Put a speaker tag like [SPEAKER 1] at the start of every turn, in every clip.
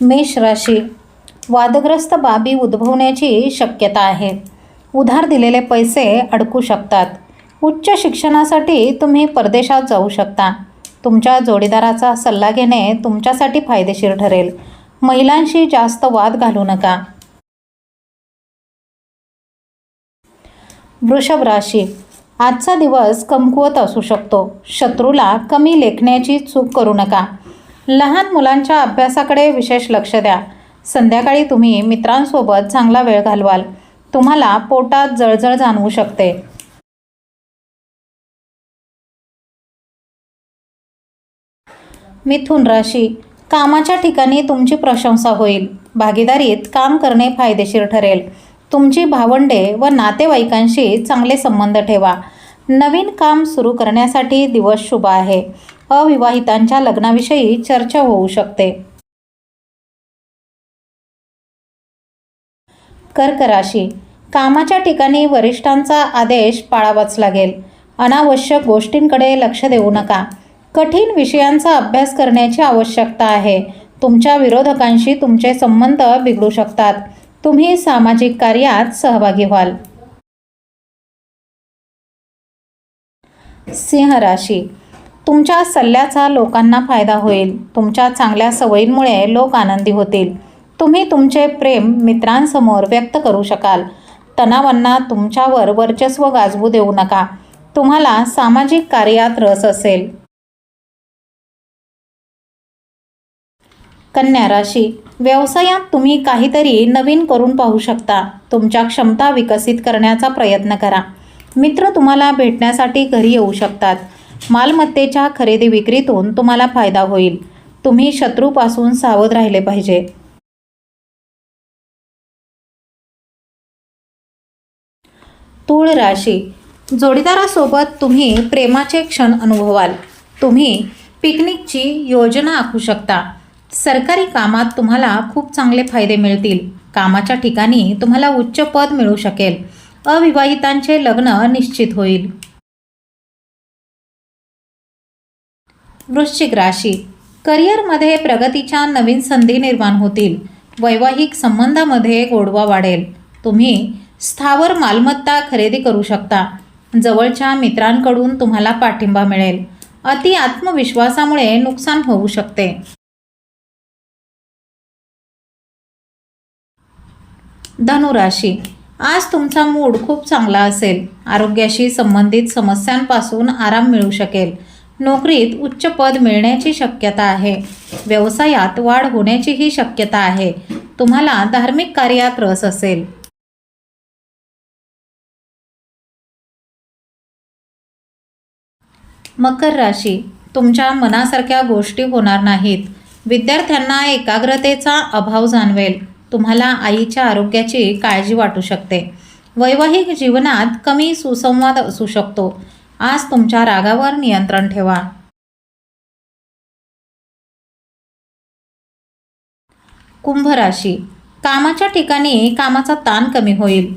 [SPEAKER 1] मेष राशी वादग्रस्त बाबी उद्भवण्याची शक्यता आहे. उधार दिलेले पैसे अडकू शकतात. उच्च शिक्षणासाठी तुम्ही परदेशात जाऊ शकता. तुमच्या जोडीदाराचा सल्ला घेणे तुमच्यासाठी फायदेशीर ठरेल. महिलांशी जास्त वाद घालू नका. वृषभ राशी आजचा दिवस कमकुवत असू शकतो. शत्रूला कमी लेखण्याची चूक करू नका. लहान मुलांच्या अभ्यासाकडे विशेष लक्ष द्या. संध्याकाळी तुम्ही मित्रांसोबत चांगला वेळ घालवाल. तुम्हाला पोटात जळजळ जाणवू शकते. मिथुन राशी. कामाच्या ठिकाणी तुमची प्रशंसा होईल. भागीदारीत काम करणे फायदेशीर ठरेल. तुमची भावंडे व नातेवाईकांशी चांगले संबंध ठेवा. नवीन काम सुरू करण्यासाठी दिवस शुभ आहे. अविवाहितांच्या लग्नाविषयी चर्चा होऊ शकते. कर्क राशी कामाच्या ठिकाणी वरिष्ठांचा आदेश पाळावाच लागेल. अनावश्यक गोष्टींकडे लक्ष देऊ नका. कठीण विषयांचा अभ्यास करण्याची आवश्यकता आहे. तुमच्या विरोधकांशी तुमचे संबंध बिघडू शकतात. तुम्ही सामाजिक कार्यात सहभागी व्हाल. सिंह राशी. तुमच्या सल्ल्याचा लोकांना फायदा होईल. तुमच्या चांगल्या सवयींमुळे लोक आनंदी होतील. तुम्ही तुमचे प्रेम मित्रांसमोर व्यक्त करू शकाल. तणावांना तुमच्यावर वर्चस्व गाजवू देऊ नका. तुम्हाला सामाजिक कार्यात रस असेल. कन्या राशी. व्यवसायात तुम्ही काहीतरी नवीन करून पाहू शकता. तुमच्या क्षमता विकसित करण्याचा प्रयत्न करा. मित्र तुम्हाला भेटण्यासाठी घरी येऊ शकतात. मालमत्तेच्या खरेदी विक्रीतून तुम्हाला फायदा होईल. तुम्ही शत्रूपासून सावध राहिले पाहिजे. तूळ राशी. जोडीदारासोबत तुम्ही प्रेमाचे क्षण अनुभवाल. तुम्ही पिकनिकची योजना आखू शकता. सरकारी कामात तुम्हाला खूप चांगले फायदे मिळतील. कामाच्या ठिकाणी तुम्हाला उच्च पद मिळू शकेल. अविवाहितांचे लग्न निश्चित होईल. वृश्चिक राशी. करिअरमध्ये प्रगतीच्या नवीन संधी निर्माण होतील. वैवाहिक संबंधामध्ये गोडवा वाढेल. तुम्ही स्थावर मालमत्ता खरेदी करू शकता. जवळच्या मित्रांकडून तुम्हाला पाठिंबा मिळेल. अति आत्मविश्वासामुळे नुकसान होऊ शकते. धनुराशी. आज तुमचा मूड खूप चांगला असेल. आरोग्याशी संबंधित समस्यांपासून आराम मिळू शकेल. नोकरीत उच्च पद मिळण्याची शक्यता आहे. व्यवसायात वाढ होण्याचीही शक्यता आहे. तुम्हाला धार्मिक कार्यात रस असेल. मकर राशी. तुमच्या मनासारख्या गोष्टी होणार नाहीत. विद्यार्थ्यांना एकाग्रतेचा अभाव जाणवेल. तुम्हाला आईच्या आरोग्याची काळजी वाटू शकते. वैवाहिक जीवनात कमी सुसंवाद असू शकतो. आज तुमच्या रागावर नियंत्रण ठेवा. कुंभ राशी. कामाच्या ठिकाणी कामाचा ताण कमी होईल.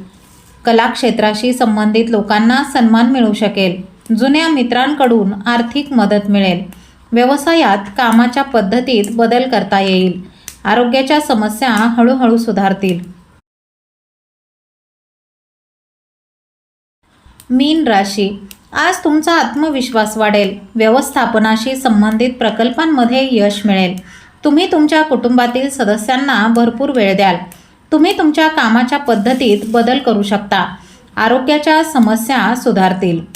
[SPEAKER 1] कलाक्षेत्राशी संबंधित लोकांना सन्मान मिळू शकेल. जुन्या मित्रांकडून आर्थिक मदत मिळेल. व्यवसायात कामाच्या पद्धतीत बदल करता येईल. आरोग्याच्या समस्या हळूहळू सुधारतील. मीन राशी. आज तुमचा आत्मविश्वास वाढेल. व्यवस्थापनाशी संबंधित प्रकल्पांमध्ये यश मिळेल. तुम्ही तुमच्या कुटुंबातील सदस्यांना भरपूर वेळ द्याल. तुम्ही तुमच्या कामाच्या पद्धतीत बदल करू शकता. आरोग्याच्या समस्या सुधारतील.